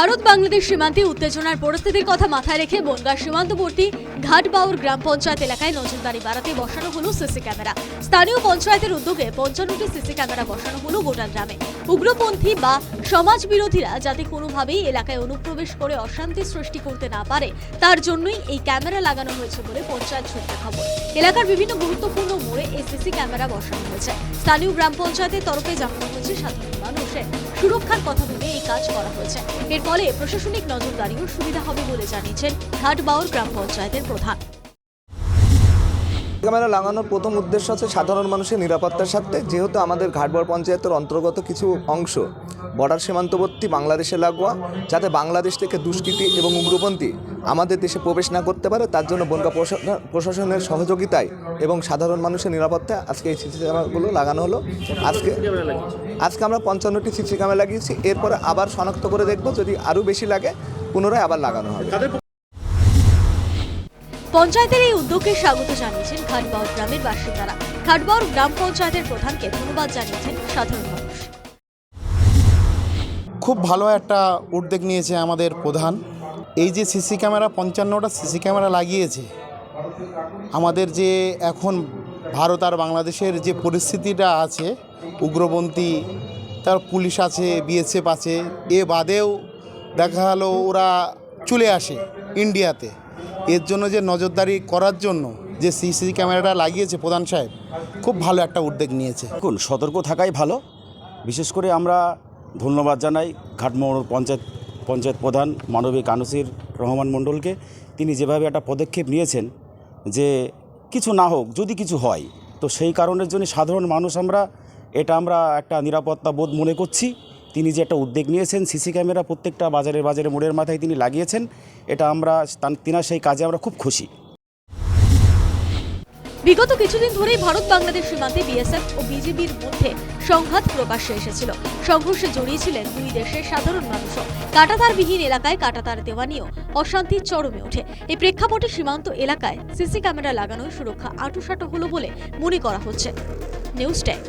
ভারত বাংলাদেশ সীমান্তে উত্তেজনার পরিস্থিতির কথা মাথায় রেখে বনগাঁ সীমান্তবর্তী ঘাটবাউর গ্রাম পঞ্চায়েত এলাকায় নজরদারি বাড়াতে বসানো হলো সিসি ক্যামেরা। স্থানীয় পঞ্চায়েতের উদ্যোগে পঞ্চান্নটি সিসি ক্যামেরা বসানো হলো গোটা গ্রামে। উগ্রপন্থী বা সমাজ বিরোধীরা যাতে কোনোভাবেই এলাকায় অনুপ্রবেশ করে অশান্তি সৃষ্টি করতে না পারে, তার জন্যই এই ক্যামেরা লাগানো হয়েছে বলে পঞ্চায়েত সূত্রে খবর। এলাকার বিভিন্ন গুরুত্বপূর্ণ মোড়ে এই সিসি ক্যামেরা বসানো হয়েছে। স্থানীয় গ্রাম পঞ্চায়েতের তরফে জানানো হয়েছে সাধারণ মানুষের সুরক্ষার কথা ভেবে এই কাজ করা হয়েছে। এর ফলে প্রশাসনিক নজরদারিও সুবিধা হবে বলে জানিয়েছেন ঘাটবাউর গ্রাম পঞ্চায়েতের প্রধান। ক্যামেরা লাগানোর প্রথম উদ্দেশ্য হচ্ছে সাধারণ মানুষের নিরাপত্তার সাথে যেহেতু আমাদের ঘাটবর পঞ্চায়েতের অন্তর্গত কিছু অংশ, বর্ডার সীমান্তবর্তী বাংলাদেশে লাগোয়া, যাতে বাংলাদেশ থেকে দুষ্কৃতি এবং উগ্রপন্থী আমাদের দেশে প্রবেশ না করতে পারে তার জন্য বনগা প্রশাসন- প্রশাসনের সহযোগিতায় এবং সাধারণ মানুষের নিরাপত্তায় আজকে এই সিসি ক্যামেরাগুলো লাগানো হলো। আজকে আজকে আমরা পঞ্চান্নটি সিসি ক্যামেরা লাগিয়েছি এরপরে আবার শনাক্ত করে দেখব যদি আরও বেশি লাগে পুনরায় আবার লাগানো হবে। পঞ্চায়েতের এই উদ্যোগকে স্বাগত জানিয়েছেন ঘাটবাউর গ্রামের বাসিন্দারা। ঘাটবাউর গ্রাম পঞ্চায়েতের প্রধানকে ধন্যবাদ জানিয়েছেন সাধারণ মানুষ। খুব ভালো একটা উদ্যোগ নিয়েছে আমাদের প্রধান। এই যে সিসি ক্যামেরা, পঞ্চান্নটা সিসি ক্যামেরা লাগিয়েছে, আমাদের যে এখন ভারত আর বাংলাদেশের যে পরিস্থিতিটা আছে, উগ্রপন্থী, তার পুলিশ আছে বিএসএফ আছে, এ বাদেও দেখা গেলো ওরা চলে আসে ইন্ডিয়াতে এর জন্য যে নজরদারি করার জন্য যে সিসি ক্যামেরাটা লাগিয়েছে প্রধান সাহেব, খুব ভালো একটা উদ্যোগ নিয়েছে। দেখুন, সতর্ক থাকাই ভালো। বিশেষ করে আমরা ধন্যবাদ জানাই ঘাটমোড় পঞ্চায়েত পঞ্চায়েত প্রধান মানবিক আনসির রহমান মণ্ডলকে। তিনি যেভাবে একটা পদক্ষেপ নিয়েছেন যে কিছু না হোক, যদি কিছু হয়, তো সেই কারণের জন্য সাধারণ মানুষ আমরা, এটা আমরা একটা নিরাপত্তা বোধ মনে করছি। তিনি যে একটা উদ্যোগ নিয়েছেন, সিসি ক্যামেরা প্রত্যেকটা বাজারে বাজারে মোড়ের মাথায় তিনি লাগিয়েছেন, এটা আমরা তিনার সেই কাজে আমরা খুব খুশি। বিগত কিছুদিন ধরেই ভারত, বাংলাদেশ সীমান্তে বিএসএফ ও বিজিবির মধ্যে সংঘাত প্রকাশ্যে এসেছিল। সংঘর্ষে জড়িয়েছিলেন দুই দেশের সাধারণ মানুষও। কাটাতারবিহীন এলাকায় কাটাতার দেওয়া নিয়েও অশান্তি চরমে ওঠে। এই প্রেক্ষাপটে সীমান্ত এলাকায় সিসি ক্যামেরা লাগানোর সুরক্ষা আঁটুসাঁটো হলো বলে মনে করা হচ্ছে। News time